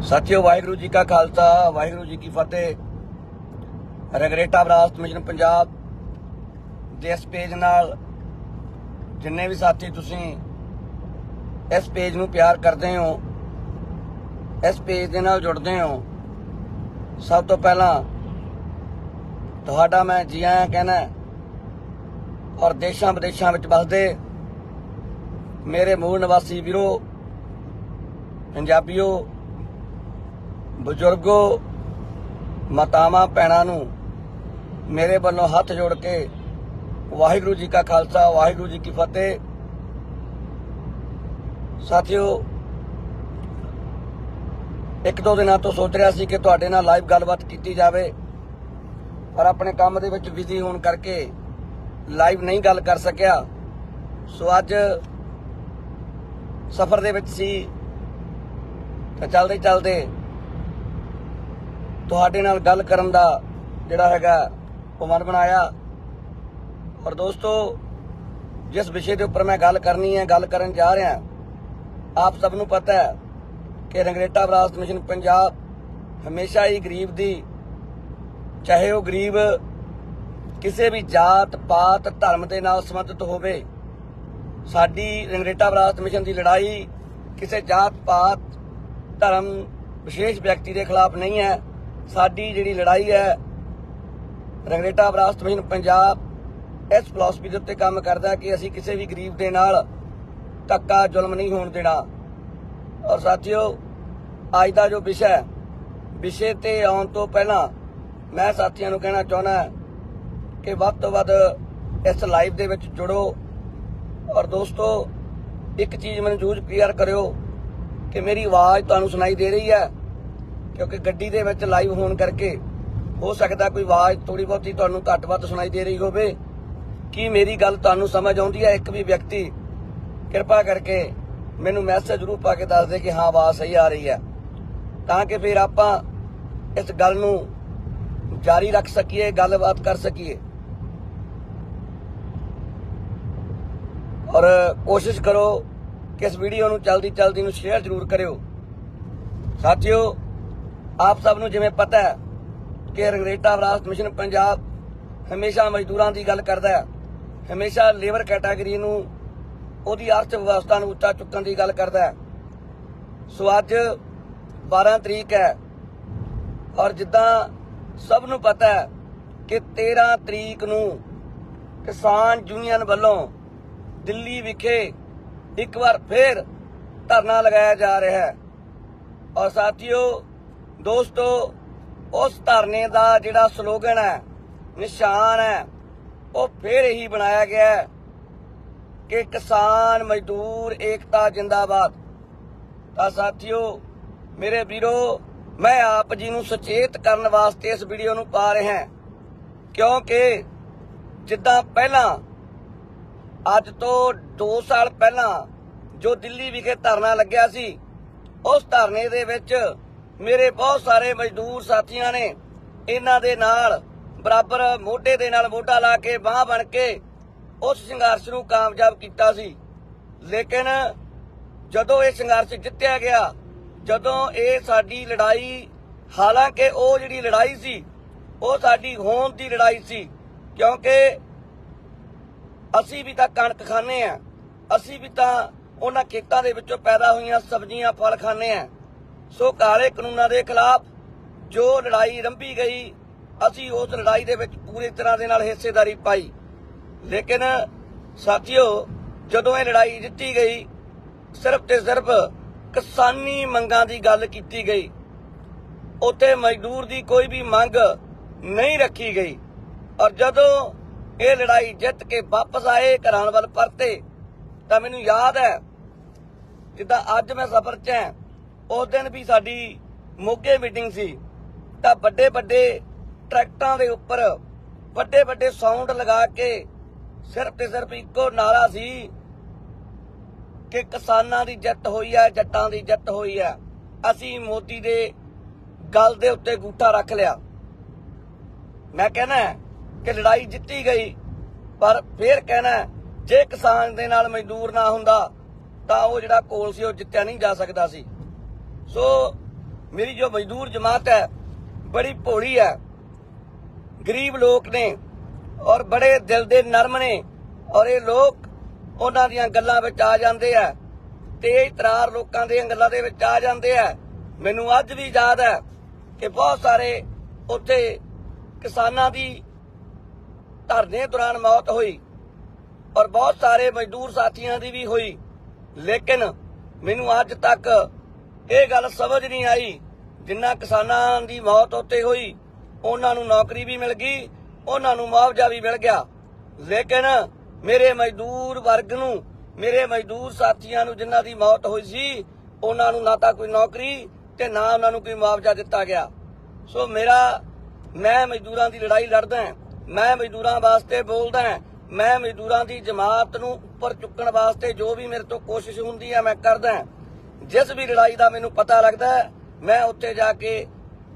ਸਾਥੀਓ, ਵਾਹਿਗੁਰੂ ਜੀ ਕਾ ਖਾਲਸਾ, ਵਾਹਿਗੁਰੂ ਜੀ ਕੀ ਫਤਿਹ। ਰਗਰੇਟਾ ਵਿਰਾਸਤ ਮਿਸ਼ਨ ਪੰਜਾਬ ਦੇ ਇਸ ਪੇਜ ਨਾਲ ਜਿੰਨੇ ਵੀ ਸਾਥੀ ਤੁਸੀਂ ਇਸ ਪੇਜ ਨੂੰ ਪਿਆਰ ਕਰਦੇ ਹੋ, ਇਸ ਪੇਜ ਦੇ ਨਾਲ ਜੁੜਦੇ ਹੋ, ਸਭ ਤੋਂ ਪਹਿਲਾਂ ਤੁਹਾਡਾ ਮੈਂ ਜੀ ਆਇਆਂ ਕਹਿਣਾ ਔਰ ਦੇਸ਼ਾਂ ਵਿਦੇਸ਼ਾਂ ਵਿੱਚ ਵਸਦੇ ਮੇਰੇ ਮੂਲ ਨਿਵਾਸੀ ਵੀਰੋ, ਪੰਜਾਬੀਓ ਬਜ਼ੁਰਗੋ, ਮਾਤਾਵਾਂ, ਭੈਣਾਂ ਨੂੰ ਮੇਰੇ ਵੱਲੋਂ ਹੱਥ ਜੋੜ ਕੇ ਵਾਹਿਗੁਰੂ ਜੀ ਕਾ ਖਾਲਸਾ, ਵਾਹਿਗੁਰੂ ਜੀ ਕੀ ਫਤਿਹ। ਸਾਥੀਓ, ਇੱਕ ਦੋ ਦਿਨਾਂ ਤੋਂ ਸੋਚ ਰਿਹਾ ਸੀ ਕਿ ਤੁਹਾਡੇ ਨਾਲ ਲਾਈਵ ਗੱਲਬਾਤ ਕੀਤੀ ਜਾਵੇ, ਪਰ ਆਪਣੇ ਕੰਮ ਦੇ ਵਿੱਚ ਬਿਜ਼ੀ ਹੋਣ ਕਰਕੇ ਲਾਈਵ ਨਹੀਂ ਗੱਲ ਕਰ ਸਕਿਆ। ਸੋ ਅੱਜ ਸਫ਼ਰ ਦੇ ਵਿੱਚ ਸੀ। ਤਾਂ ਚੱਲਦੇ ਚੱਲਦੇ ਤੁਹਾਡੇ ਨਾਲ ਗੱਲ ਕਰਨ ਦਾ ਜਿਹੜਾ ਹੈਗਾ ਉਹ ਮਨ ਬਣਾਇਆ। ਔਰ ਦੋਸਤੋ, ਜਿਸ ਵਿਸ਼ੇ ਦੇ ਉੱਪਰ ਮੈਂ ਗੱਲ ਕਰਨੀ ਹੈ, ਗੱਲ ਕਰਨ ਜਾ ਰਿਹਾ, ਆਪ ਸਭ ਨੂੰ ਪਤਾ ਹੈ ਕਿ ਰੰਗਰੇਟਾ ਵਿਰਾਸਤ ਮਿਸ਼ਨ ਪੰਜਾਬ ਹਮੇਸ਼ਾ ਹੀ ਗਰੀਬ ਦੀ, ਚਾਹੇ ਉਹ ਗਰੀਬ ਕਿਸੇ ਵੀ ਜਾਤ, ਪਾਤ, ਧਰਮ ਦੇ ਨਾਲ ਸੰਬੰਧਿਤ ਹੋਵੇ, ਸਾਡੀ ਰੰਗਰੇਟਾ ਵਿਰਾਸਤ ਮਿਸ਼ਨ ਦੀ ਲੜਾਈ ਕਿਸੇ ਜਾਤ, ਪਾਤ, ਧਰਮ ਵਿਸ਼ੇਸ਼ ਵਿਅਕਤੀ ਦੇ ਖਿਲਾਫ ਨਹੀਂ ਹੈ। ਸਾਡੀ ਜਿਹੜੀ ਲੜਾਈ ਹੈ, ਰਗਰੇਟਾ ਵਿਰਾਸਤ ਮਿਸ਼ਨ ਪੰਜਾਬ ਇਸ ਫਿਲਾਸਫੀ ਦੇ ਉੱਤੇ ਕੰਮ ਕਰਦਾ ਕਿ ਅਸੀਂ ਕਿਸੇ ਵੀ ਗਰੀਬ ਦੇ ਨਾਲ ਧੱਕਾ, ਜ਼ੁਲਮ ਨਹੀਂ ਹੋਣ ਦੇਣਾ। ਔਰ ਸਾਥੀਓ, ਅੱਜ ਦਾ ਜੋ ਵਿਸ਼ਾ ਹੈ, ਵਿਸ਼ੇ ਤੇ ਆਉਣ ਤੋਂ ਪਹਿਲਾਂ ਮੈਂ ਸਾਥੀਆਂ ਨੂੰ ਕਹਿਣਾ ਚਾਹੁੰਦਾ ਕਿ ਵੱਧ ਤੋਂ ਵੱਧ ਇਸ ਲਾਈਵ ਦੇ ਵਿੱਚ ਜੁੜੋ। ਔਰ ਦੋਸਤੋ, ਇੱਕ ਚੀਜ਼ ਮੈਨੂੰ ਜੂਝ ਕਲੀਅਰ ਕਰਿਓ ਕਿ ਮੇਰੀ ਆਵਾਜ਼ ਤੁਹਾਨੂੰ ਸੁਣਾਈ ਦੇ ਰਹੀ ਹੈ। ਕਿਉਂਕਿ ਗੱਡੀ ਦੇ ਵਿੱਚ ਲਾਈਵ ਹੋਣ ਕਰਕੇ ਹੋ ਸਕਦਾ ਕੋਈ ਆਵਾਜ਼ ਥੋੜੀ ਬਹੁਤੀ ਤੁਹਾਨੂੰ ਘੱਟ ਵੱਧ ਸੁਣਾਈ ਦੇ ਰਹੀ ਹੋਵੇ। ਕੀ ਮੇਰੀ ਗੱਲ ਤੁਹਾਨੂੰ ਸਮਝ ਆਉਂਦੀ ਹੈ? ਇੱਕ ਵੀ ਵਿਅਕਤੀ ਕਿਰਪਾ ਕਰਕੇ ਮੈਨੂੰ ਮੈਸੇਜ ਜ਼ਰੂਰ ਪਾ ਕੇ ਦੱਸ ਦੇ ਕਿ ਹਾਂ, ਆਵਾਜ਼ ਸਹੀ ਆ ਰਹੀ ਹੈ। ਤਾਂ ਕਿ ਫਿਰ ਆਪਾਂ ਇਸ ਗੱਲ ਨੂੰ ਜਾਰੀ ਰੱਖ ਸਕੀਏ, ਗੱਲਬਾਤ ਕਰ ਸਕੀਏ। ਔਰ ਕੋਸ਼ਿਸ਼ ਕਰੋ ਕਿ ਇਸ ਵੀਡੀਓ ਨੂੰ ਜਲਦੀ ਜਲਦੀ ਨੂੰ ਸ਼ੇਅਰ ਜ਼ਰੂਰ ਕਰਿਓ। ਸਾਥੀਓ ਆਪ ਸਭ ਨੂੰ ਜਿਵੇਂ ਪਤਾ ਹੈ ਕਿ ਰੰਗਰੇਟਾ ਵਿਰਾਸਤ ਮਿਸ਼ਨ ਪੰਜਾਬ ਹਮੇਸ਼ਾ ਮਜ਼ਦੂਰਾਂ ਦੀ ਗੱਲ ਕਰਦਾ ਹੈ, ਹਮੇਸ਼ਾ ਲੇਬਰ ਕੈਟਾਗਰੀ ਨੂੰ, ਉਹਦੀ ਅਰਥ ਵਿਵਸਥਾ ਨੂੰ ਉੱਚਾ ਚੁੱਕਣ ਦੀ ਗੱਲ ਕਰਦਾ ਹੈ। ਸੋ ਅੱਜ 12 ਤਰੀਕ ਹੈ ਔਰ ਜਿੱਦਾਂ ਸਭ ਨੂੰ ਪਤਾ ਹੈ ਕਿ 13 ਤਰੀਕ ਨੂੰ ਕਿਸਾਨ ਯੂਨੀਅਨ ਵੱਲੋਂ ਦਿੱਲੀ ਵਿਖੇ ਇੱਕ ਵਾਰ ਫੇਰ ਧਰਨਾ ਲਗਾਇਆ ਜਾ ਰਿਹਾ ਹੈ। ਔਰ ਸਾਥੀਓ ਦੋਸਤੋ, ਉਸ ਧਰਨੇ ਦਾ ਜਿਹੜਾ ਸਲੋਗਨ ਹੈ, ਨਿਸ਼ਾਨ ਹੈ, ਉਹ ਫੇਰ ਇਹੀ ਬਣਾਇਆ ਗਿਆ ਹੈ ਕਿ ਕਿਸਾਨ ਮਜ਼ਦੂਰ ਏਕਤਾ ਜਿੰਦਾਬਾਦ। ਤਾਂ ਸਾਥੀਓ, ਮੇਰੇ ਵੀਰੋ, ਮੈਂ ਆਪ ਜੀ ਨੂੰ ਸੁਚੇਤ ਕਰਨ ਵਾਸਤੇ ਇਸ ਵੀਡੀਓ ਨੂੰ ਪਾ ਰਿਹਾ ਹਾਂ, ਕਿਉਂਕਿ ਜਿੱਦਾਂ ਪਹਿਲਾਂ, ਅੱਜ ਤੋਂ 2 ਸਾਲ ਪਹਿਲਾਂ ਜੋ ਦਿੱਲੀ ਵਿਖੇ ਧਰਨਾ ਲੱਗਿਆ ਸੀ, ਉਸ ਧਰਨੇ ਦੇ ਵਿੱਚ ਮੇਰੇ ਬਹੁਤ ਸਾਰੇ ਮਜ਼ਦੂਰ ਸਾਥੀਆਂ ਨੇ, ਇਹਨਾਂ ਦੇ ਨਾਲ, ਬਰਾਬਰ ਮੋਢੇ ਦੇ ਨਾਲ ਮੋਢਾ ਲਾ ਕੇ ਬਾਹ ਬਣ ਕੇ ਉਸ ਸੰਘਰਸ਼ ਨੂੰ ਕਾਮਯਾਬ ਕੀਤਾ ਸੀ। ਲੇਕਿਨ ਜਦੋਂ ਇਹ ਸੰਘਰਸ਼ ਜਿੱਤਿਆ ਗਿਆ, ਜਦੋਂ ਇਹ ਸਾਡੀ ਲੜਾਈ, ਹਾਲਾਂਕਿ ਉਹ ਜਿਹੜੀ ਲੜਾਈ ਸੀ, ਉਹ ਸਾਡੀ ਹੋਂਦ ਦੀ ਲੜਾਈ ਸੀ, ਕਿਉਂਕਿ ਅਸੀਂ ਵੀ ਤਾਂ ਕਣਕ ਖਾਂਦੇ ਆ ਅਸੀਂ ਵੀ ਤਾਂ ਉਹਨਾਂ ਖੇਤਾਂ ਦੇ ਵਿੱਚੋਂ ਪੈਦਾ ਹੋਈਆਂ ਸਬਜ਼ੀਆਂ, ਫਲ ਖਾਂਦੇ ਆ ਸੋ ਕਾਲੇ ਕਾਨੂੰਨਾਂ ਦੇ ਖਿਲਾਫ ਜੋ ਲੜਾਈ ਰੰਭੀ ਗਈ, ਅਸੀਂ ਉਸ ਲੜਾਈ ਦੇ ਵਿੱਚ ਪੂਰੀ ਤਰ੍ਹਾਂ ਦੇ ਨਾਲ ਹਿੱਸੇਦਾਰੀ ਪਾਈ। ਲੇਕਿਨ ਸਾਥੀਓ, ਜਦੋਂ ਇਹ ਲੜਾਈ ਜਿੱਤੀ ਗਈ, ਸਿਰਫ ਤੇ ਸਿਰਫ ਕਿਸਾਨੀ ਮੰਗਾਂ ਦੀ ਗੱਲ ਕੀਤੀ ਗਈ। ਉੱਥੇ ਮਜ਼ਦੂਰ ਦੀ ਕੋਈ ਵੀ ਮੰਗ ਨਹੀਂ ਰੱਖੀ ਗਈ। ਔਰ ਜਦੋਂ ਇਹ ਲੜਾਈ ਜਿੱਤ ਕੇ ਵਾਪਸ ਆਏ ਘਰਾਂ ਵੱਲ ਪਰਤੇ, ਤਾਂ ਮੈਨੂੰ ਯਾਦ ਹੈ, ਜਿੱਦਾਂ ਅੱਜ ਮੈਂ ਸਫ਼ਰ 'ਚ ਹਾਂ ਉਸ ਦਿਨ ਵੀ ਸਾਡੀ ਮੋਗੇ ਮੀਟਿੰਗ ਸੀ, ਤਾਂ ਵੱਡੇ ਵੱਡੇ ਟਰੈਕਟਰਾਂ ਦੇ ਉੱਪਰ ਵੱਡੇ ਵੱਡੇ ਸਾਊਂਡ ਲਗਾ ਕੇ ਸਿਰਫ ਤੇ ਸਿਰਫ ਇੱਕੋ ਨਾਰਾ ਸੀ ਕਿ ਕਿਸਾਨਾਂ ਦੀ ਜਿੱਤ ਹੋਈ ਹੈ ਜੱਟਾਂ ਦੀ ਜਿੱਤ ਹੋਈ ਹੈ ਅਸੀਂ ਮੋਦੀ ਦੇ ਗੱਲ ਦੇ ਉੱਤੇ ਗੂਠਾ ਰੱਖ ਲਿਆ। ਮੈਂ ਕਹਿਣਾ ਕਿ ਲੜਾਈ ਜਿੱਤੀ ਗਈ, ਪਰ ਫੇਰ ਕਹਿਣਾ ਜੇ ਕਿਸਾਨ ਦੇ ਨਾਲ ਮਜ਼ਦੂਰ ਨਾ ਹੁੰਦਾ, ਤਾਂ ਉਹ ਜਿਹੜਾ ਕੋਲ ਸੀ ਉਹ ਜਿੱਤਿਆ ਨਹੀਂ ਜਾ ਸਕਦਾ ਸੀ। ਸੋ ਮੇਰੀ ਜੋ ਮਜ਼ਦੂਰ ਜਮਾਤ ਹੈ, ਬੜੀ ਭੋਲੀ ਹੈ। ਗਰੀਬ ਲੋਕ ਨੇ ਔਰ ਬੜੇ ਦਿਲ ਦੇ ਨਰਮ ਨੇ ਔਰ ਇਹ ਲੋਕ ਉਹਨਾਂ ਦੀਆਂ ਗੱਲਾਂ ਵਿੱਚ ਆ ਜਾਂਦੇ ਆ। ਤੇਜ਼ ਤਰਾਰ ਲੋਕਾਂ ਦੀਆਂ ਗੱਲਾਂ ਦੇ ਵਿੱਚ ਆ ਜਾਂਦੇ ਆ। ਮੈਨੂੰ ਅੱਜ ਵੀ ਯਾਦ ਹੈ ਕਿ ਬਹੁਤ ਸਾਰੇ ਉੱਥੇ ਕਿਸਾਨਾਂ ਦੀ ਧਰਨੇ ਦੌਰਾਨ ਮੌਤ ਹੋਈ ਔਰ ਬਹੁਤ ਸਾਰੇ ਮਜ਼ਦੂਰ ਸਾਥੀਆਂ ਦੀ ਵੀ ਹੋਈ। ਲੇਕਿਨ ਮੈਨੂੰ ਅੱਜ ਤੱਕ ਇਹ ਗੱਲ ਸਮਝ ਨਹੀਂ ਆਈ। ਜਿੰਨਾ ਕਿਸਾਨਾਂ ਦੀ ਮੌਤ ਉੱਤੇ ਹੋਈ, ਉਹਨਾਂ ਨੂੰ ਨੌਕਰੀ ਵੀ ਮਿਲ ਗਈ, ਉਹਨਾਂ ਨੂੰ ਮੁਆਵਜ਼ਾ ਵੀ ਮਿਲ ਗਿਆ। ਲੇਕਿਨ ਮੇਰੇ ਮਜ਼ਦੂਰ ਵਰਗ ਨੂੰ, ਮੇਰੇ ਮਜ਼ਦੂਰ ਸਾਥੀਆਂ ਨੂੰ ਜਿਨ੍ਹਾਂ ਦੀ ਮੌਤ ਹੋਈ ਸੀ, ਉਹਨਾਂ ਨੂੰ ਨਾ ਤਾਂ ਕੋਈ ਨੌਕਰੀ ਤੇ ਨਾ ਉਹਨਾਂ ਨੂੰ ਕੋਈ ਮੁਆਵਜ਼ਾ ਦਿੱਤਾ ਗਿਆ। ਸੋ ਮੇਰਾ, ਮੈਂ ਮਜ਼ਦੂਰਾਂ ਦੀ ਲੜਾਈ ਲੜਦਾ ਮੈਂ ਮਜ਼ਦੂਰਾਂ ਵਾਸਤੇ ਬੋਲਦਾ ਮੈਂ ਮਜ਼ਦੂਰਾਂ ਦੀ ਜਮਾਤ ਨੂੰ ਉੱਪਰ ਚੁੱਕਣ ਵਾਸਤੇ ਜੋ ਵੀ ਮੇਰੇ ਤੋਂ ਕੋਸ਼ਿਸ਼ ਹੁੰਦੀ ਹੈ, ਮੈਂ ਕਰਦਾ ਜਿਸ ਵੀ ਲੜਾਈ ਦਾ ਮੈਨੂੰ ਪਤਾ ਲੱਗਦਾ ਮੈਂ ਉੱਥੇ ਜਾ ਕੇ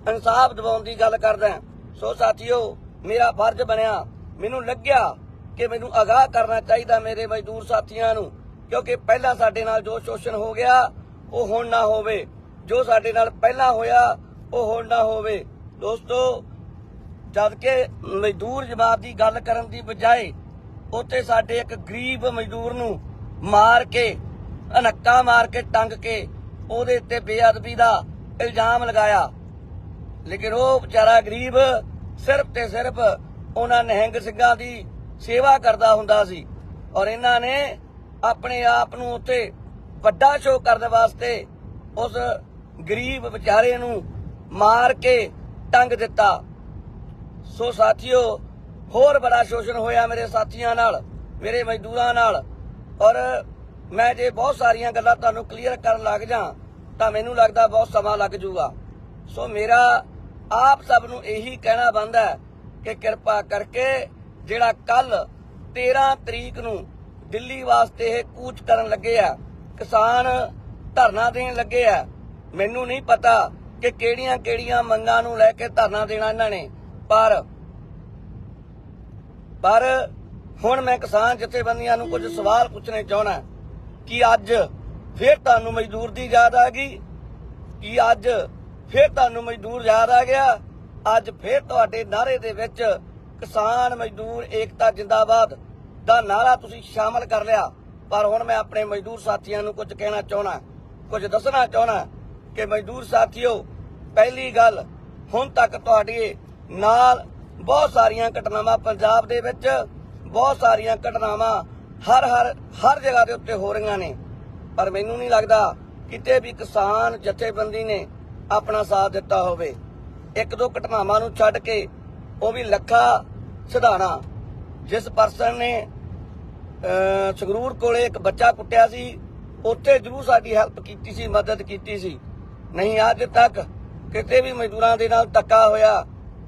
ਇਨਸਾਫ ਦਿਵਾਉਣ ਦੀ ਗੱਲ ਕਰਦਾ ਸੋ ਸਾਥੀਓ, ਮੇਰਾ ਫਰਜ਼ ਬਣਿਆ, ਮੈਨੂੰ ਲੱਗਿਆ ਕਿ ਮੈਨੂੰ ਅਗਾਹ ਕਰਨਾ ਚਾਹੀਦਾ ਮੇਰੇ ਮਜ਼ਦੂਰ ਸਾਥੀਆਂ ਨੂੰ, ਕਿਉਂਕਿ ਪਹਿਲਾਂ ਸਾਡੇ ਨਾਲ ਜੋ ਸ਼ੋਸ਼ਣ ਹੋ ਗਿਆ, ਉਹ ਹੁਣ ਨਾ ਹੋਵੇ। ਜੋ ਸਾਡੇ ਨਾਲ ਪਹਿਲਾਂ ਹੋਇਆ, ਉਹ ਹੁਣ ਨਾ ਹੋਵੇ। ਦੋਸਤੋ, ਜਦ ਕਿ ਮਜ਼ਦੂਰ ਜਮਾਤ ਦੀ ਗੱਲ ਕਰਨ ਦੀ ਬਜਾਏ, ਉੱਥੇ ਸਾਡੇ ਇੱਕ ਗਰੀਬ ਮਜ਼ਦੂਰ ਨੂੰ ਮਾਰ ਕੇ ਅਨੱਕਾ ਮਾਰ ਕੇ ਟੰਗ ਕੇ ਉਹਦੇ ਉੱਤੇ ਬੇਅਦਬੀ ਦਾ ਇਲਜ਼ਾਮ ਲਗਾਇਆ। ਲੇਕਿਨ ਉਹ ਵਿਚਾਰਾ ਗਰੀਬ ਸਿਰਫ ਤੇ ਸਿਰਫ ਉਹਨਾਂ ਨਿਹੰਗ ਸਿੰਘਾਂ ਦੀ ਸੇਵਾ ਕਰਦਾ ਹੁੰਦਾ ਸੀ ਔਰ ਇਹਨਾਂ ਨੇ ਆਪਣੇ ਆਪ ਨੂੰ ਉੱਥੇ ਵੱਡਾ ਸ਼ੋਅ ਕਰਨ ਵਾਸਤੇ ਉਸ ਗਰੀਬ ਵਿਚਾਰੇ ਨੂੰ ਮਾਰ ਕੇ ਟੰਗ ਦਿੱਤਾ। ਸੋ ਸਾਥੀਓ, ਹੋਰ ਬੜਾ ਸ਼ੋਸ਼ਣ ਹੋਇਆ ਮੇਰੇ ਸਾਥੀਆਂ ਨਾਲ, ਮੇਰੇ ਮਜ਼ਦੂਰਾਂ ਨਾਲ ਔਰ ਮੈਂ ਜੇ ਬਹੁਤ ਸਾਰੀਆਂ ਗੱਲਾਂ ਤੁਹਾਨੂੰ ਕਲੀਅਰ ਕਰਨ ਲੱਗ ਜਾ ਤਾਂ ਮੈਨੂੰ ਲੱਗਦਾ ਬਹੁਤ ਸਮਾਂ ਲੱਗ ਜਾਊਗਾ। ਸੋ ਮੇਰਾ ਆਪ ਸਭ ਨੂੰ ਇਹੀ ਕਹਿਣਾ ਬੰਦਾ ਕਿ ਕਿਰਪਾ ਕਰਕੇ ਜਿਹੜਾ ਕੱਲ 13 ਤਰੀਕ ਨੂੰ ਦਿੱਲੀ ਵਾਸਤੇ ਇਹ ਕੂਚ ਕਰਨ ਲੱਗੇ ਆ, ਕਿਸਾਨ ਧਰਨਾ ਦੇਣ ਲੱਗੇ ਆ, ਮੈਨੂੰ ਨਹੀਂ ਪਤਾ ਕਿ ਕਿਹੜੀਆਂ ਕਿਹੜੀਆਂ ਮੰਗਾਂ ਨੂੰ ਲੈ ਕੇ ਧਰਨਾ ਦੇਣਾ ਇਹਨਾਂ ਨੇ। ਪਰ ਪਰ ਹੁਣ ਮੈਂ ਕਿਸਾਨ ਜਥੇਬੰਦੀਆਂ ਨੂੰ ਕੁਝ ਸਵਾਲ ਪੁੱਛਣੇ ਚਾਹਣਾ ਕਿ ਅੱਜ ਫਿਰ ਤੁਹਾਨੂੰ ਮਜ਼ਦੂਰ ਦੀ ਯਾਦ ਆ ਗਈ? ਕਿ ਅੱਜ ਫਿਰ ਤੁਹਾਨੂੰ ਮਜ਼ਦੂਰ ਯਾਦ ਆ ਗਿਆ? ਅੱਜ ਫਿਰ ਤੁਹਾਡੇ ਨਾਰੇ ਦੇ ਵਿੱਚ ਕਿਸਾਨ, ਮਜ਼ਦੂਰ, ਏਕਤਾ, ਜਿੰਦਾਬਾਦ ਦਾ ਨਾਰਾ ਤੁਸੀਂ ਸ਼ਾਮਲ ਕਰ ਲਿਆ। ਪਰ ਹੁਣ ਮੈਂ ਆਪਣੇ ਮਜ਼ਦੂਰ ਸਾਥੀਆਂ ਨੂੰ ਕੁਝ ਕਹਿਣਾ ਚਾਹਣਾ ਕੁਝ ਦੱਸਣਾ ਚਾਹਣਾ ਕਿ ਮਜ਼ਦੂਰ ਸਾਥੀਓ, ਪਹਿਲੀ ਗੱਲ, ਹੁਣ ਤੱਕ ਤੁਹਾਡੇ ਨਾਲ ਬਹੁਤ ਸਾਰੀਆਂ ਘਟਨਾਵਾਂ ਪੰਜਾਬ ਦੇ ਵਿੱਚ, ਬਹੁਤ ਸਾਰੀਆਂ ਘਟਨਾਵਾਂ ਹਰ ਹਰ ਹਰ ਜਗ੍ਹਾ ਦੇ ਉੱਤੇ ਹੋ ਰਹੀਆਂ ਨੇ। ਪਰ ਮੈਨੂੰ ਨਹੀਂ ਲੱਗਦਾ ਕਿਤੇ ਵੀ ਕਿਸਾਨ ਜਥੇਬੰਦੀ ਨੇ ਆਪਣਾ ਸਾਥ ਦਿੱਤਾ ਹੋਵੇ। ਇੱਕ ਦੋ ਘਟਨਾਵਾਂ ਨੂੰ ਛੱਡ ਕੇ ਉਹ ਵੀ ਲੱਖਾ ਸਿਧਾਣਾ। ਜਿਸ ਪਰਸਨ ਨੇ ਸੰਗਰੂਰ ਕੋਲੇ ਇੱਕ ਬੱਚਾ ਕੁੱਟਿਆ ਸੀ, ਉੱਥੇ ਜ਼ਰੂਰ ਸਾਡੀ ਹੈਲਪ ਕੀਤੀ ਸੀ, ਮਦਦ ਕੀਤੀ ਸੀ। ਨਹੀਂ ਅੱਜ ਤੱਕ ਕਿਤੇ ਵੀ ਮਜ਼ਦੂਰਾਂ ਦੇ ਨਾਲ ਧੱਕਾ ਹੋਇਆ,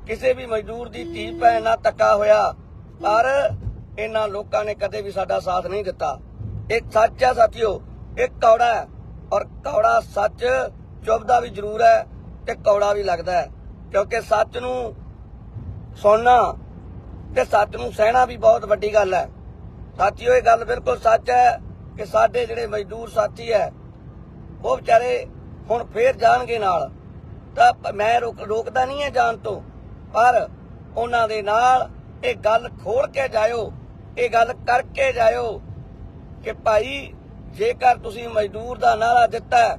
ਕਿਸੇ ਵੀ ਮਜ਼ਦੂਰ ਦੀ ਧੀ ਭੈਣ ਨਾਲ ਧੱਕਾ ਹੋਇਆ, ਪਰ ਇਹਨਾਂ ਲੋਕਾਂ ਨੇ ਕਦੇ ਵੀ ਸਾਡਾ ਸਾਥ ਨਹੀਂ ਦਿੱਤਾ। ਇੱਕ ਸੱਚ ਹੈ ਸਾਥੀਓ, ਇਹ ਕੌੜਾ ਹੈ ਔਰ ਕੌੜਾ ਸੱਚ ਚੁੱਭਦਾ ਵੀ ਜ਼ਰੂਰ ਹੈ ਤੇ ਕੌੜਾ ਵੀ ਲੱਗਦਾ ਹੈ। ਕਿਉਂਕਿ ਸੱਚ ਨੂੰ ਸੁਣਨਾ ਤੇ ਸੱਚ ਨੂੰ ਸਹਿਣਾ ਵੀ ਬਹੁਤ ਵੱਡੀ ਗੱਲ ਹੈ। ਸਾਥੀਓ, ਇਹ ਗੱਲ ਬਿਲਕੁਲ ਸੱਚ ਹੈ ਕਿ ਸਾਡੇ ਜਿਹੜੇ ਮਜ਼ਦੂਰ ਸਾਥੀ ਹੈ, ਉਹ ਵਿਚਾਰੇ ਹੁਣ ਫੇਰ ਜਾਣਗੇ ਨਾਲ। ਤਾਂ ਮੈਂ ਰੋਕ, ਰੋਕਦਾ ਨਹੀਂ ਹੈ ਜਾਣ ਤੋਂ, ਪਰ ਉਹਨਾਂ ਦੇ ਨਾਲ ਇਹ ਗੱਲ ਖੋਲ ਕੇ ਜਾਇਓ ਇਹ ਗੱਲ ਕਰਕੇ ਜਾਇਓ ਕਿ ਭਾਈ ਜੇਕਰ ਤੁਸੀਂ ਮਜ਼ਦੂਰ ਦਾ ਨਾਰਾ ਦਿੱਤਾ ਹੈ,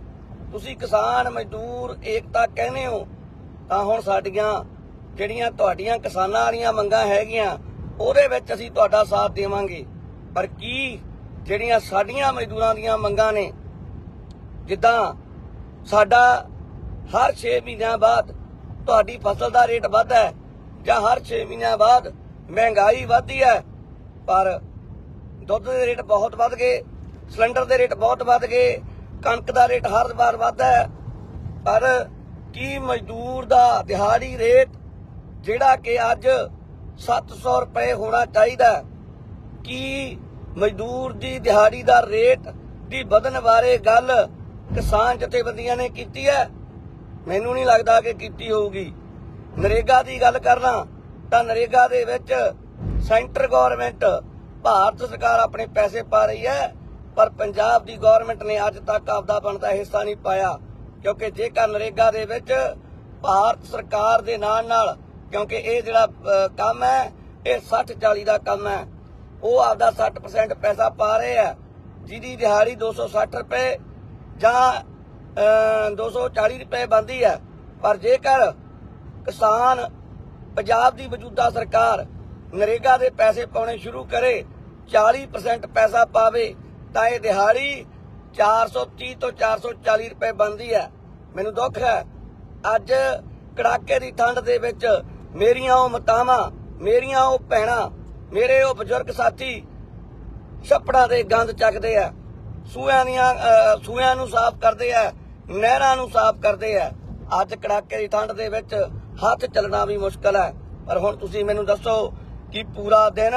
ਤੁਸੀਂ ਕਿਸਾਨ ਮਜ਼ਦੂਰ ਏਕਤਾ ਕਹਿੰਦੇ ਹੋ ਤਾਂ ਹੁਣ ਸਾਡੀਆਂ ਜਿਹੜੀਆਂ ਤੁਹਾਡੀਆਂ ਕਿਸਾਨਾਂ ਵਾਲੀਆਂ ਮੰਗਾਂ ਹੈਗੀਆਂ ਉਹਦੇ ਵਿੱਚ ਅਸੀਂ ਤੁਹਾਡਾ ਸਾਥ ਦੇਵਾਂਗੇ। ਪਰ ਕੀ ਜਿਹੜੀਆਂ ਸਾਡੀਆਂ ਮਜ਼ਦੂਰਾਂ ਦੀਆਂ ਮੰਗਾਂ ਨੇ ਜਿੱਦਾਂ ਸਾਡਾ ਹਰ 6 ਮਹੀਨਿਆਂ ਬਾਅਦ ਤੁਹਾਡੀ ਫਸਲ ਦਾ ਰੇਟ ਵੱਧਦਾ ਹੈ ਜਾਂ ਹਰ 6 ਮਹੀਨਿਆਂ ਬਾਅਦ ਮਹਿੰਗਾਈ ਵੱਧਦੀ ਹੈ ਪਰ ਦੁੱਧ ਦੇ ਰੇਟ ਬਹੁਤ ਵੱਧ ਗਏ, ਸਿਲੰਡਰ ਦੇ ਰੇਟ ਬਹੁਤ ਵੱਧ ਗਏ, ਕਣਕ ਦਾ ਰੇਟ ਹਰ ਵਾਰ ਵੱਧਦਾ ਹੈ। ਪਰ ਕੀ ਮਜ਼ਦੂਰ ਦਾ ਦਿਹਾੜੀ ਰੇਟ, ਜਿਹੜਾ ਕਿ ਅੱਜ 700 ਰੁਪਏ ਹੋਣਾ ਚਾਹੀਦਾ ਕੀ ਮਜ਼ਦੂਰ ਦੀ ਦਿਹਾੜੀ ਦਾ ਰੇਟ ਦੀ ਵਧਣ ਬਾਰੇ ਗੱਲ ਕਿਸਾਨ ਜਥੇਬੰਦੀਆਂ ਨੇ ਕੀਤੀ ਹੈ? ਮੈਨੂੰ ਨਹੀਂ ਲੱਗਦਾ ਕਿ ਕੀਤੀ ਹੋਊਗੀ। ਨਰੇਗਾ ਦੀ ਗੱਲ ਕਰਨਾ ਤਾਂ ਨਰੇਗਾ ਦੇ ਵਿੱਚ ਸੈਂਟਰ ਗਵਰਨਮੈਂਟ ਭਾਰਤ ਸਰਕਾਰ ਆਪਣੇ ਪੈਸੇ ਪਾ ਰਹੀ ਹੈ ਪਰ ਪੰਜਾਬ ਦੀ ਗਵਰਨਮੈਂਟ ਨੇ ਅੱਜ ਤੱਕ ਆਪਦਾ ਬਣਦਾ ਹਿੱਸਾ ਨਹੀਂ ਪਾਇਆ। ਕਿਉਂਕਿ ਜੇਕਰ ਨਰੇਗਾ ਦੇ ਵਿੱਚ ਭਾਰਤ ਸਰਕਾਰ ਦੇ ਨਾਲ ਨਾਲ ਕਿਉਂਕਿ ਇਹ ਜਿਹੜਾ ਕੰਮ ਹੈ ਇਹ 60 40 ਦਾ ਕੰਮ ਹੈ ਉਹ ਆਪਦਾ 60% ਪੈਸਾ ਪਾ ਰਹੇ ਆ ਜਿਹਦੀ ਦਿਹਾੜੀ 260 ਰੁਪਏ ਜਾਂ ਅਹ, 240 ਰੁਪਏ ਬੰਦੀ ਹੈ। ਪਰ ਜੇਕਰ ਕਿਸਾਨ ਪੰਜਾਬ ਦੀ ਮੌਜੂਦਾ ਸਰਕਾਰ ਨਰੇਗਾ ਦੇ ਪੈਸੇ ਪਾਉਣੇ ਸ਼ੁਰੂ ਕਰੇ 40% ਪੈਸਾ ਪਾਵੇ ਤਾਂ ਇਹ ਦਿਹਾੜੀ 430 ਤੋਂ 440 ਰੁਪਏ ਬਣਦੀ ਹੈ। ਮੈਨੂੰ ਦੁੱਖ ਹੈ। ਅੱਜ ਕੜਾਕੇ ਦੀ ਠੰਡ ਦੇ ਵਿੱਚ ਮੇਰੀਆਂ ਉਹ ਮਤਾਵਾਂ ਮੇਰੀਆਂ ਉਹ ਭੈਣਾਂ ਮੇਰੇ ਉਹ ਬਜ਼ੁਰਗ ਸਾਥੀ ਛੱਪੜਾਂ ਦੇ ਗੰਦ ਚੱਕਦੇ ਆ ਸੂਇਆਂ ਦੀਆਂ ਅਹ, ਨੂੰ ਸਾਫ਼ ਕਰਦੇ ਆ ਨਹਿਰਾਂ ਨੂੰ ਸਾਫ਼ ਕਰਦੇ ਆ ਅੱਜ ਕੜਾਕੇ ਦੀ ਠੰਡ ਦੇ ਵਿੱਚ ਹੱਥ ਚੱਲਣਾ ਵੀ ਮੁਸ਼ਕਲ ਹੈ। ਪਰ ਹੁਣ ਤੁਸੀਂ ਮੈਨੂੰ ਦੱਸੋ ਕਿ ਪੂਰਾ ਦਿਨ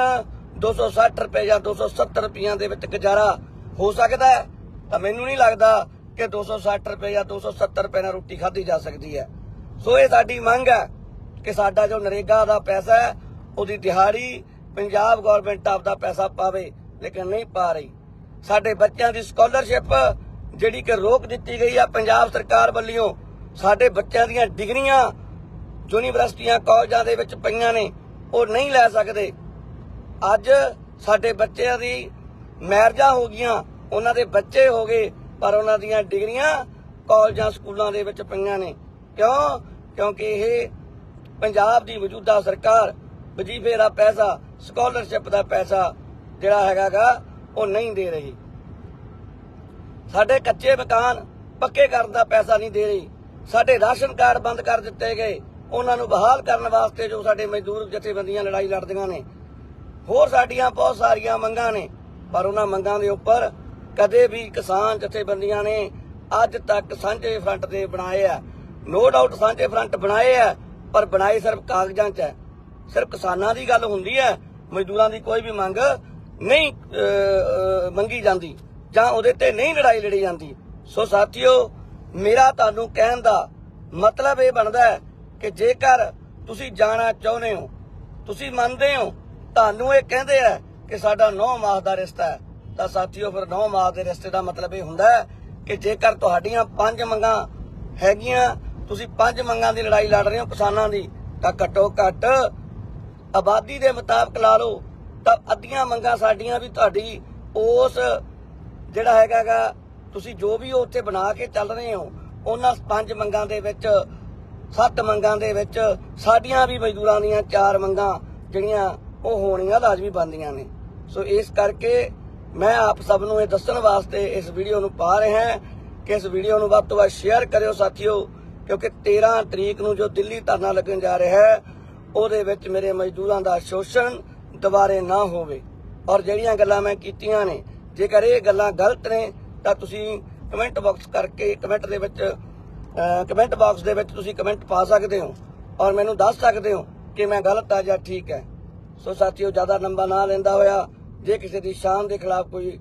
260 ਰੁਪਏ ਜਾਂ 270 ਰੁਪਈਆਂ ਦੇ ਵਿੱਚ ਗੁਜ਼ਾਰਾ ਹੋ ਸਕਦਾ ਹੈ? ਤਾਂ ਮੈਨੂੰ ਨਹੀਂ ਲੱਗਦਾ ਕਿ 260 ਰੁਪਏ ਜਾਂ 270 ਰੁਪਏ ਨਾਲ ਰੋਟੀ ਖਾਧੀ ਜਾ ਸਕਦੀ ਹੈ। ਸੋ ਇਹ ਸਾਡੀ ਮੰਗ ਹੈ ਕਿ ਸਾਡਾ ਜੋ ਨਰੇਗਾ ਦਾ ਪੈਸਾ ਹੈ, ਉਹਦੀ ਦਿਹਾੜੀ ਪੰਜਾਬ ਗਵਰਨਮੈਂਟ ਆਪਦਾ ਪੈਸਾ ਪਾਵੇ, ਲੇਕਿਨ ਨਹੀਂ ਪਾ ਰਹੀ। ਸਾਡੇ ਬੱਚਿਆਂ ਦੀ ਸਕਾਲਰਸ਼ਿਪ ਜਿਹੜੀ ਕਿ ਰੋਕ ਦਿੱਤੀ ਗਈ ਆ ਪੰਜਾਬ ਸਰਕਾਰ ਵੱਲੋਂ, ਸਾਡੇ ਬੱਚਿਆਂ ਦੀਆਂ ਡਿਗਰੀਆਂ ਯੂਨੀਵਰਸਿਟੀਆਂ, ਕਾਲਜਾਂ ਦੇ ਵਿੱਚ ਪਈਆਂ ਨੇ ਉਹ ਨਹੀਂ ਲੈ ਸਕਦੇ। ਅੱਜ ਸਾਡੇ ਬੱਚਿਆਂ ਦੀ ਮੈਰਿਜਾਂ ਹੋ ਗਈਆਂ। ਉਹਨਾਂ ਦੇ ਬੱਚੇ ਹੋ ਗਏ, ਪਰ ਉਹਨਾਂ ਦੀਆਂ ਡਿਗਰੀਆਂ ਕਾਲਜਾਂ, ਸਕੂਲਾਂ ਦੇ ਵਿੱਚ ਪਈਆਂ ਨੇ। ਕਿਉਂ? ਕਿਉਂਕਿ ਇਹ ਪੰਜਾਬ ਦੀ ਮੌਜੂਦਾ ਸਰਕਾਰ ਵਜੀਫੇ ਦਾ ਪੈਸਾ, ਸਕਾਲਰਸ਼ਿਪ ਦਾ ਪੈਸਾ ਜਿਹੜਾ ਹੈਗਾਗਾ, ਉਹ ਨਹੀਂ ਦੇ ਰਹੀ। ਸਾਡੇ ਕੱਚੇ ਮਕਾਨ ਪੱਕੇ ਕਰਨ ਦਾ ਪੈਸਾ ਨਹੀਂ ਦੇ ਰਹੀ। ਸਾਡੇ ਰਾਸ਼ਨ ਕਾਰਡ ਬੰਦ ਕਰ ਦਿੱਤੇ ਗਏ। ਉਹਨਾਂ ਨੂੰ ਬਹਾਲ ਕਰਨ ਵਾਸਤੇ ਜੋ ਸਾਡੇ ਮਜ਼ਦੂਰ ਜਥੇਬੰਦੀਆਂ ਲੜਾਈ ਲੜਦੀਆਂ ਨੇ। ਹੋਰ ਸਾਡੀਆਂ ਬਹੁਤ ਸਾਰੀਆਂ ਮੰਗਾਂ ਨੇ, ਪਰ ਉਹਨਾਂ ਮੰਗਾਂ ਦੇ ਉੱਪਰ ਕਦੇ ਵੀ ਕਿਸਾਨ ਜਥੇਬੰਦੀਆਂ ਨੇ ਅੱਜ ਤੱਕ ਸਾਂਝੇ ਫਰੰਟ ਦੇ ਬਣਾਏ ਆ। ਨੋ ਡਾਊਟ ਸਾਂਝੇ ਫਰੰਟ ਬਣਾਏ ਆ, ਪਰ ਬਣਾਏ ਸਿਰਫ ਕਾਗਜ਼ਾਂ 'ਚ ਹੈ ਸਿਰਫ ਕਿਸਾਨਾਂ ਦੀ ਗੱਲ ਹੁੰਦੀ ਹੈ ਮਜ਼ਦੂਰਾਂ ਦੀ ਕੋਈ ਵੀ ਮੰਗ ਨਹੀਂ ਮੰਗੀ ਜਾਂਦੀ, ਜਾਂ ਉਹਦੇ ਤੇ ਨਹੀਂ ਲੜਾਈ ਲੜੀ ਜਾਂਦੀ। ਸੋ ਸਾਥੀਓ, ਮੇਰਾ ਤੁਹਾਨੂੰ ਕਹਿਣ ਦਾ ਮਤਲਬ ਇਹ ਬਣਦਾ ਹੈ ਕਿ ਜੇਕਰ ਤੁਸੀਂ ਜਾਣਾ ਚਾਹੁੰਦੇ ਹੋ, ਤੁਸੀਂ ਮੰਨਦੇ ਹੋ, ਤੁਹਾਨੂੰ ਇਹ ਕਹਿੰਦੇ ਆ ਕਿ ਸਾਡਾ 9 ਮਾਸ ਦਾ ਰਿਸ਼ਤਾ ਹੈ। ਤਾਂ ਸਾਥੀਓ, ਫਿਰ 9 ਮਾਸ ਦੇ ਰਿਸ਼ਤੇ ਦਾ ਮਤਲਬ ਇਹ ਹੁੰਦਾ ਹੈ ਕਿ ਜੇਕਰ ਤੁਹਾਡੀਆਂ ਪੰਜ ਮੰਗਾਂ ਹੈਗੀਆਂ, ਤੁਸੀਂ ਪੰਜ ਮੰਗਾਂ ਦੀ ਲੜਾਈ ਲੜ ਰਹੇ ਹੋ ਕਿਸਾਨਾਂ ਦੀ, ਤਾਂ ਘੱਟੋ ਘੱਟ ਆਬਾਦੀ ਦੇ ਮੁਤਾਬਕ ਲਾ ਲਓ, ਤਾਂ ਅੱਧੀਆਂ ਮੰਗਾਂ ਸਾਡੀਆਂ ਵੀ ਤੁਹਾਡੀ ਉਸ ਜਿਹੜਾ ਹੈਗਾਗਾ, ਤੁਸੀਂ ਜੋ ਵੀ ਉਹ ਉੱਥੇ ਬਣਾ ਕੇ ਚੱਲ ਰਹੇ ਹੋ, ਉਹਨਾਂ ਪੰਜ ਮੰਗਾਂ ਦੇ ਵਿੱਚ ਸੱਤ ਮੰਗਾਂ ਦੇ ਵਿੱਚ ਸਾਡੀਆਂ ਵੀ ਮਜ਼ਦੂਰਾਂ ਦੀਆਂ ਚਾਰ ਮੰਗਾਂ ਜਿਹੜੀਆਂ ਉਹ ਹੋਣੀਆਂ ਲਾਜ਼ਮੀ ਬਣਦੀਆਂ ਨੇ। ਸੋ ਇਸ ਕਰਕੇ ਮੈਂ ਆਪ ਸਭ ਨੂੰ ਇਹ ਦੱਸਣ ਵਾਸਤੇ ਇਸ ਵੀਡੀਓ ਨੂੰ ਪਾ ਰਿਹਾ ਹਾਂ ਕਿ ਇਸ ਵੀਡੀਓ ਨੂੰ ਵੱਧ ਤੋਂ ਵੱਧ ਸ਼ੇਅਰ ਕਰਿਓ ਸਾਥੀਓ, ਕਿਉਂਕਿ 13 ਤਰੀਕ ਨੂੰ ਜੋ ਦਿੱਲੀ ਧਰਨਾ ਲੱਗਣ ਜਾ ਰਿਹਾ ਹੈ, ਉਹਦੇ ਵਿੱਚ ਮੇਰੇ ਮਜ਼ਦੂਰਾਂ ਦਾ ਸ਼ੋਸ਼ਣ ਦੁਬਾਰੇ ਨਾ ਹੋਵੇ। ਔਰ ਜਿਹੜੀਆਂ ਗੱਲਾਂ ਮੈਂ ਕੀਤੀਆਂ ਨੇ, ਜੇਕਰ ਇਹ ਗੱਲਾਂ ਗਲਤ ਨੇ, ਤਾਂ ਤੁਸੀਂ ਕਮੈਂਟ ਬਾਕਸ ਕਰਕੇ ਕਮੈਂਟ ਦੇ ਵਿੱਚ ਕਮੈਂਟ ਬਾਕਸ ਦੇ ਵਿੱਚ ਤੁਸੀਂ ਕਮੈਂਟ ਪਾ ਸਕਦੇ ਹੋ ਔਰ ਮੈਨੂੰ ਦੱਸ ਸਕਦੇ ਹੋ ਕਿ ਮੈਂ ਗਲਤ ਆ ਜਾਂ ਠੀਕ ਹੈ। ਸੋ ਸਾਥੀਓ, ਜ਼ਿਆਦਾ ਲੰਬਾ ਨਾ ਲੈਂਦਾ ਹੋਇਆ, ਜੇ ਕਿਸੇ ਦੀ ਸ਼ਾਨ ਦੇ ਖਿਲਾਫ ਕੋਈ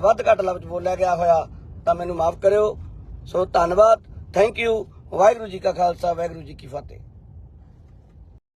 ਵੱਧ ਘੱਟ ਲਫ਼ਜ਼ ਬੋਲਿਆ ਗਿਆ ਹੋਇਆ, ਤਾਂ ਮੈਨੂੰ ਮਾਫ ਕਰਿਓ। ਸੋ ਧੰਨਵਾਦ। ਥੈਂਕ ਯੂ ਵਾਹਿਗੁਰੂ ਜੀ ਕਾ ਖਾਲਸਾ, ਵਾਹਿਗੁਰੂ ਜੀ ਕੀ ਫਤਿਹ।